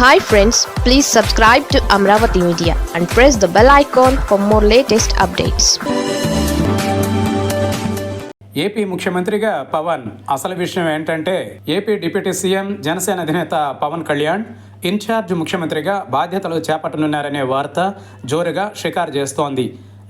Hi friends please subscribe to Amaravati media and press the bell icon for more latest updates AP ముఖ్యమంత్రిగా పవన్ అసలు విషయం ఏంటంటే AP deputy CM Janasena అధినేత Pawan Kalyan incharge ముఖ్యమంత్రిగా బాధ్యతలు చేపట్టనున్నారనే వార్త జోరుగా షికారు చేస్తోంది.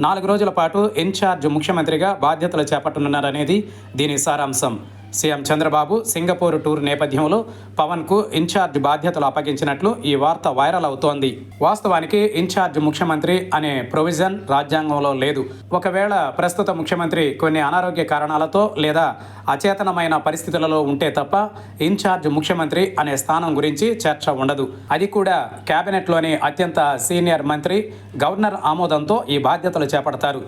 నాలుగు రోజుల పాటు ఇన్ఛార్జ్ ముఖ్యమంత్రిగా బాధ్యతలు చేపట్టనున్నారనేది దీని సారాంశం. సీఎం చంద్రబాబు సింగపూర్ టూర్ నేపథ్యంలో పవన్కు ఇన్ఛార్జ్ బాధ్యతలు అప్పగించినట్లు ఈ వార్త వైరల్ అవుతోంది. వాస్తవానికి ఇన్ఛార్జ్ ముఖ్యమంత్రి అనే ప్రొవిజన్ రాజ్యాంగంలో లేదు. ఒకవేళ ప్రస్తుత ముఖ్యమంత్రి కొన్ని అనారోగ్య కారణాలతో లేదా అచేతనమైన పరిస్థితులలో ఉంటే తప్ప ఇన్ఛార్జ్ ముఖ్యమంత్రి అనే స్థానం గురించి చర్చ ఉండదు. అది కూడా క్యాబినెట్లోని అత్యంత సీనియర్ మంత్రి గవర్నర్ ఆమోదంతో ఈ బాధ్యతలు చేపడతారు.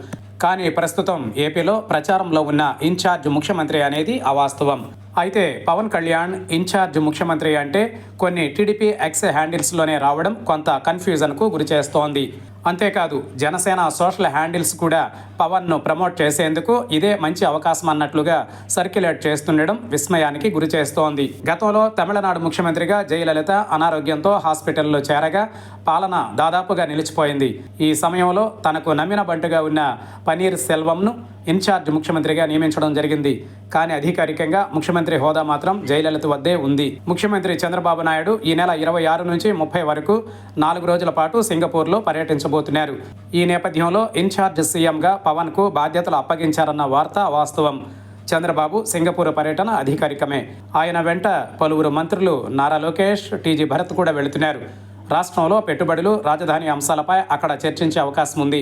కానీ ప్రస్తుతం ఏపీలో ప్రచారంలో ఉన్న ఇన్ఛార్జ్ ముఖ్యమంత్రి అనేది అవాస్తవం. అయితే పవన్ కళ్యాణ్ ఇన్ఛార్జ్ ముఖ్యమంత్రి అంటే కొన్ని టీడీపీ ఎక్స్ హ్యాండిల్స్లోనే రావడం కొంత కన్ఫ్యూజన్కు గురిచేస్తోంది అంతేకాదు జనసేన సోషల్ హ్యాండిల్స్ కూడా పవన్ను ప్రమోట్ చేసేందుకు ఇదే మంచి అవకాశం అన్నట్లుగా సర్క్యులేట్ చేస్తుండడం విస్మయానికి గురి చేస్తోంది. గతంలో తమిళనాడు ముఖ్యమంత్రిగా జయలలిత అనారోగ్యంతో హాస్పిటల్లో చేరగా పాలన దాదాపుగా నిలిచిపోయింది. ఈ సమయంలో తనకు నమ్మిన బంటుగా ఉన్న పనీర్ సెల్వంను ఇన్ఛార్జ్ ముఖ్యమంత్రిగా నియమించడం జరిగింది. కానీ అధికారికంగా ముఖ్యమంత్రి హోదా మాత్రం జయలలిత వద్దే ఉంది. ముఖ్యమంత్రి చంద్రబాబు నాయుడు ఈ నెల ఇరవై ఆరు నుంచి ముప్పై వరకు నాలుగు రోజుల పాటు సింగపూర్లో పర్యటించబోతున్నారు. ఈ నేపథ్యంలో ఇన్ఛార్జ్ సీఎంగా పవన్కు బాధ్యతలు అప్పగించారన్న వార్త వాస్తవం. చంద్రబాబు సింగపూర్ పర్యటన అధికారికమే. ఆయన వెంట పలువురు మంత్రులు నారా లోకేష్ టీజీ భరత్ కూడా వెళుతున్నారు. రాష్ట్రంలో పెట్టుబడులు రాజధాని అంశాలపై అక్కడ చర్చించే అవకాశం ఉంది